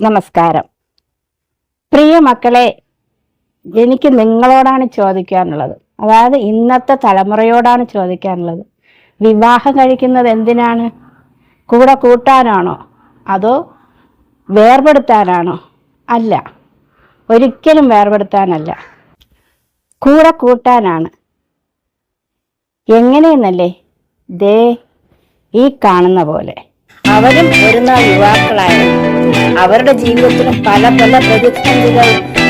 നമസ്കാരം. പ്രിയ മക്കളെ എനിക്ക് നിങ്ങളോടാണ് ചോദിക്കാനുള്ളത് അതായത് ഇന്നത്തെ തലമുറയോടാണ് ചോദിക്കാനുള്ളത് വിവാഹം കഴിക്കുന്നത് എന്തിനാണ്? കൂടെ കൂട്ടാനാണോ? അതോ വേർപെടുത്താനാണോ? അല്ല. ഒരിക്കലും വേർപെടുത്താനല്ല. കൂടെ കൂട്ടാനാണ്. എങ്ങനെയെന്നല്ലേ? ദേ ഈ കാണുന്ന പോലെ. അവരും ഒരു നാൾ യുവാക്കളായിരുന്നു. അവരുടെ ജീവിതത്തിലും പല പല പ്രതിസന്ധികൾ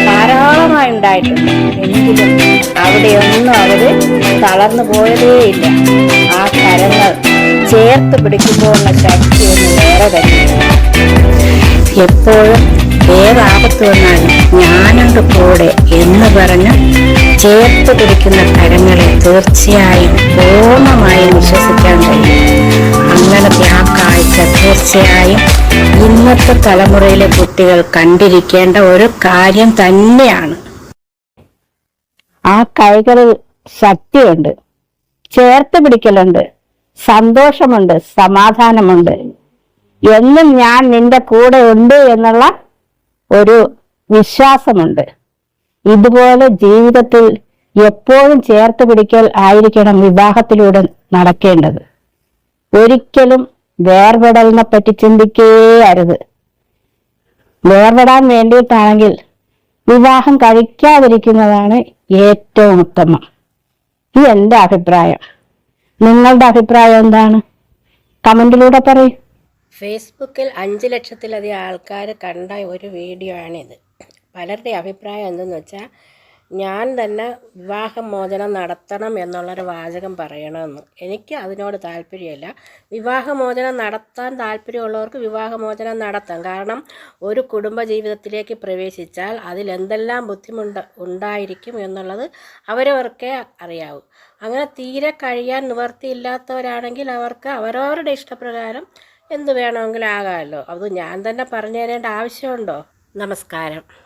ധാരാളമായി ഉണ്ടായിട്ടുണ്ട്. എങ്കിലും അവിടെയൊന്നും അവർ തളർന്നു പോയതേയില്ല ആ കരങ്ങൾ ചേർത്ത് പിടിക്കുമ്പോഴുള്ള ശക്തി ഒന്നും വേറെ തന്നെയാണ്. എപ്പോഴും ഏതാപത്ത് വന്നാലും ഞാനുണ്ട് കൂടെ എന്ന് പറഞ്ഞ് ചേർത്ത് പിടിക്കുന്ന കരങ്ങളെ തീർച്ചയായും പൂർണമായും വിശ്വസിക്കാൻ കഴിയും. തീർച്ചയായും ഇന്നത്തെ തലമുറയിലെ കുട്ടികൾ കണ്ടിരിക്കേണ്ട ഒരു കാര്യം തന്നെയാണ്. ആ കൈകളിൽ ശക്തിയുണ്ട്. ചേർത്ത് പിടിക്കലുണ്ട്. സന്തോഷമുണ്ട്. സമാധാനമുണ്ട്. എന്നും ഞാൻ നിന്റെ കൂടെ ഉണ്ട് എന്നുള്ള ഒരു വിശ്വാസമുണ്ട്. ഇതുപോലെ ജീവിതത്തിൽ എപ്പോഴും ചേർത്ത് പിടിക്കൽ ആയിരിക്കണം വിവാഹത്തിലൂടെ നടക്കേണ്ടത്. ഒരിക്കലും വേർപെടലിനെ പറ്റി ചിന്തിക്കേ അരുത് വേർപെടാൻ വേണ്ടിയിട്ടാണെങ്കിൽ വിവാഹം കഴിക്കാതിരിക്കുന്നതാണ് ഏറ്റവും ഉത്തമം. ഇത് എന്റെ അഭിപ്രായം. നിങ്ങളുടെ അഭിപ്രായം എന്താണ്? കമന്റിലൂടെ പറയൂ. ഫേസ്ബുക്കിൽ അഞ്ച് ലക്ഷത്തിലധികം ആൾക്കാർ കണ്ട ഒരു വീഡിയോ ആണിത് പലരുടെ അഭിപ്രായം എന്തെന്ന് വെച്ചാൽ ഞാൻ തന്നെ വിവാഹമോചനം നടത്തണം എന്നുള്ളൊരു വാചകം പറയണമെന്ന്. എനിക്ക് അതിനോട് താല്പര്യമില്ല. വിവാഹമോചനം നടത്താൻ താല്പര്യമുള്ളവർക്ക് വിവാഹമോചനം നടത്താം. കാരണം ഒരു കുടുംബ ജീവിതത്തിലേക്ക് പ്രവേശിച്ചാൽ അതിലെന്തെല്ലാം ബുദ്ധിമുട്ട് ഉണ്ടായിരിക്കും എന്നുള്ളത് അവരവർക്കേ അറിയാവൂ. അങ്ങനെ തീരെ കഴിയാൻ നിവർത്തിയില്ലാത്തവരാണെങ്കിൽ അവർക്ക് അവരവരുടെ ഇഷ്ടപ്രകാരം എന്ത് വേണമെങ്കിലും ആകാമല്ലോ. അത് ഞാൻ തന്നെ പറഞ്ഞു തരേണ്ട ആവശ്യമുണ്ടോ? നമസ്കാരം.